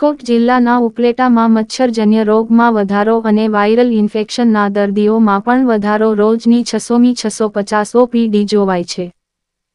રાજકોટ જિલ્લાના ઉપલેટામાં મચ્છરજન્ય રોગમાં વધારો અને વાયરલ ઇન્ફેક્શનના દર્દીઓમાં પણ વધારો. રોજની છસોમી છસો પચાસ ઓપીડી જોવાય છે.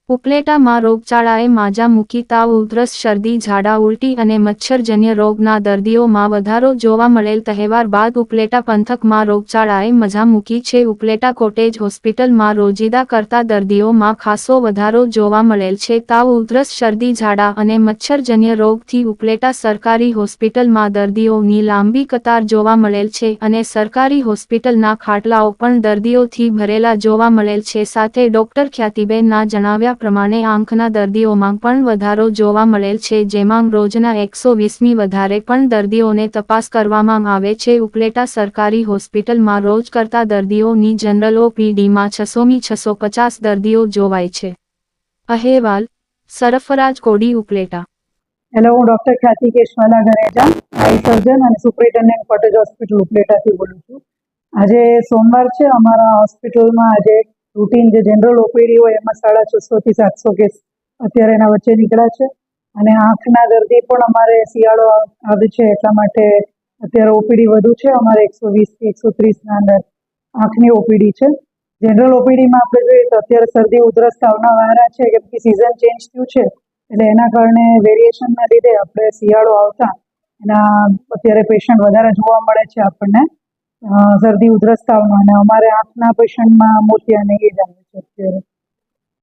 ઉપલેટામાં રોગચાળાએ માજા મૂકી તાવ, ઉધરસ, શરદી, ઝાડા, ઉલટી અને મચ્છરજન્ય રોગના દર્દીઓમાં વધારો જોવા મળેલ તહેવાર બાદ ઉપલેટા પંથકમાં રોગચાળાએ મજા મૂકી છે. ઉપલેટા કોટેજ હોસ્પિટલમાં રોજીદા કરતા દર્દીઓમાં ખાસો વધારો જોવા મળેલ છે. તાવ, ઉધરસ, શરદી, ઝાડા અને મચ્છરજન્ય રોગથી ઉપલેટા સરકારી હોસ્પિટલમાં દર્દીઓની લાંબી કતાર જોવા મળેલ છે અને સરકારી હોસ્પિટલના ખાટલાઓ પણ દર્દીઓથી ભરેલા જોવા મળેલ છે. સાથે ડોક્ટર ખ્યાતિબેનના જણાવ્યા પ્રમાણે આંખના દર્દીઓમાં પણ વધારો જોવા મળેલ છે, જેમાં રોજના એકસો વીસમી વધારે પણ દર્દીઓને તપાસ કરવામાં આવે છે. ઉપલેટા સરકારી હોસ્પિટલમાં રોજ કરતા દર્દીઓની જનરલ ઓપીડીમાં છસોમી છસો પચાસ દર્દીઓ જોવાય છે. અહેવાલ, સરફરાજ કોડી, ઉપલેટા. હેલો, હું ડોક્ટર ખ્યાતિ કેશવાલા ગરેજા આઈ સર્જન અને સુપરિન્ટેન્ડન્ટ કોટેજ હોસ્પિટલ ઉપલેટાથી બોલું છું. આજે સોમવાર છે, અમારા હોસ્પિટલમાં આજે રૂટીન જે જનરલ ઓપીડી હોય એમાં સાડા છસો થી સાતસો કેસ અત્યારે એના વચ્ચે નીકળ્યા છે. અને આંખના દર્દી પણ અમારે શિયાળો આવે છે એટલા માટે અત્યારે ઓપીડી વધુ છે. અમારે એકસો વીસથી એકસો ત્રીસના અંદર આંખની ઓપીડી છે. જનરલ ઓપીડીમાં આપણે જોઈએ તો અત્યારે શરદી, ઉધરસ, તાવના વારા છે, કેમ કે સિઝન ચેન્જ થયું છે. એટલે એના કારણે વેરિએશનના લીધે આપણે શિયાળો આવતા એના અત્યારે પેશન્ટ વધારે જોવા મળે છે આપણને. શરદી ઉધરસ તાવનો અને અમારે આંખના પેશન્ટમાં મોતિયા ને એ જ આવે છે અત્યારે.